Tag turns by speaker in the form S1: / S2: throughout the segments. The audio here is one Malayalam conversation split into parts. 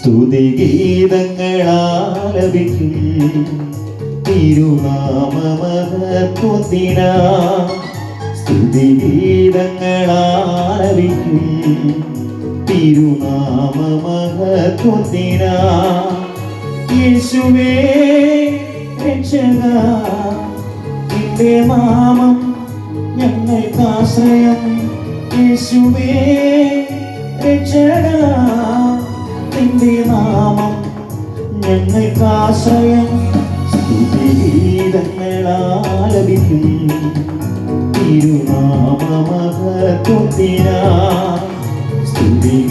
S1: സ്തുതിഗീതങ്ങളാലപിക്കും തിരുനാമമഹത്വത്തിനാ സ്തുതിഗീതങ്ങളാലപിക്കും തിരുനാമമഹത്വത്തിനാ യേശുവേ രക്ഷക നിന്റെ നാമം ഞങ്ങൾക്കാശ്രയം യേശുവേ രക്ഷക നിന്റെ നാമം ഞങ്ങൾക്കാശ്രയം സ്തുതിഗീതങ്ങളാലപിക്കും തിരുനാമമഹത്വത്തിനാ സ്തുതിഗീതങ്ങളാലപിക്കും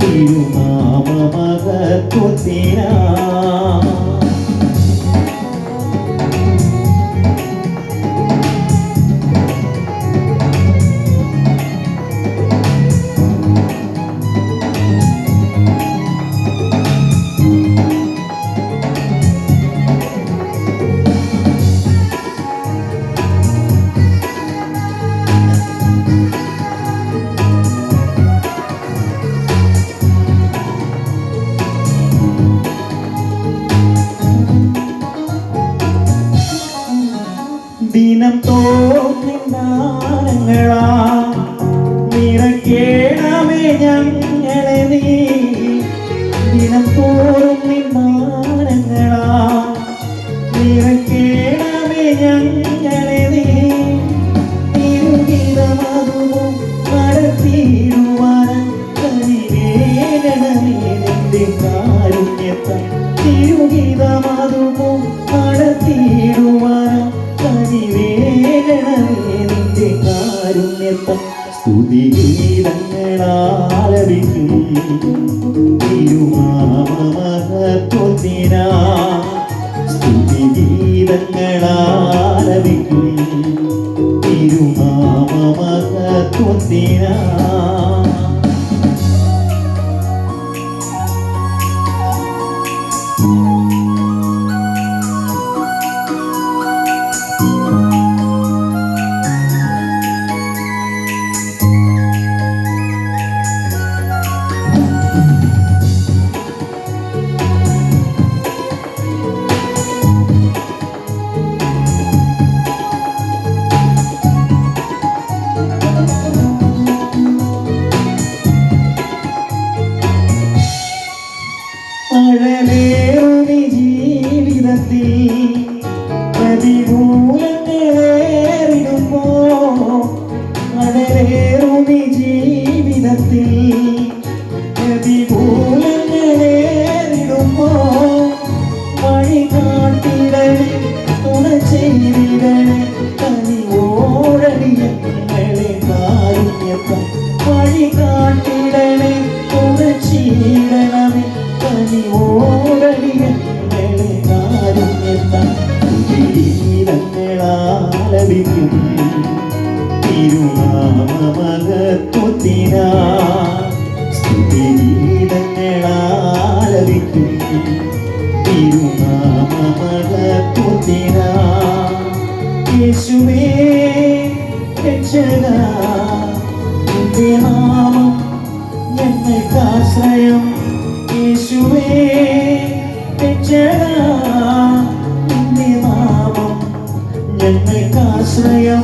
S1: തിരുനാമമഹത്വത്തിനാ ദിനം തോന്നിനാനങ്ങളാ നിറക്കേണമേ ഞങ്ങളെ നീ. ദിനം തോറും നിന്നാരങ്ങളാ നിറക്കേണമേ ഞങ്ങളെ നീ. തിരുഹിതമതുമോ നടത്തിയിടുവാൻ കനിവേഗണമേ നിന്റെ കാരുണ്യത്താൽ തിരുഹിതമതുമോ കാരുണ്യത്താൽ സ്തുതിഗീതങ്ങളാലപിക്കും തിരുമാമഹത്വത്തിനാ സ്തുതിഗീതങ്ങളാലപിക്കും തിരുനാമമഹത്വത്തിനാ ജീവിതത്തിൽ പ്രതികൂലങ്ങളേറിടുമ്പോ അഴലേറുമി ജീവിതത്തിൽ. പ്രതികൂലങ്ങളേറിടുമ്പോ ഗീതങ്ങളാലപിക്കും തിരുനാമമകത്വത്തിനാ സ്തുതിഗീതങ്ങളാലപിക്കും തിരുനാമമകത്വത്തിനാ യേശുവേ രക്ഷക നാമം ഞങ്ങൾക്കാശ്രയം യേശുവേ ഞങ്ങൾക്കാശ്രയം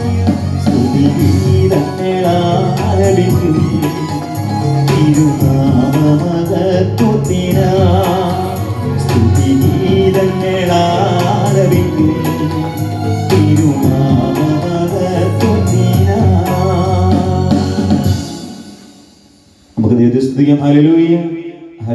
S1: സ്തുതിഗീതങ്ങളാലപിക്കും തിരുനാമമകത്വത്തിനാ സ്തുതിഗീതങ്ങളാലപിക്കും തിരുനാമമകത്വത്തിനാ. നമുക്ക് ദൈവസ്തുതിക്കാം സ്തുതിക്കാം. ഹല്ലേലൂയ.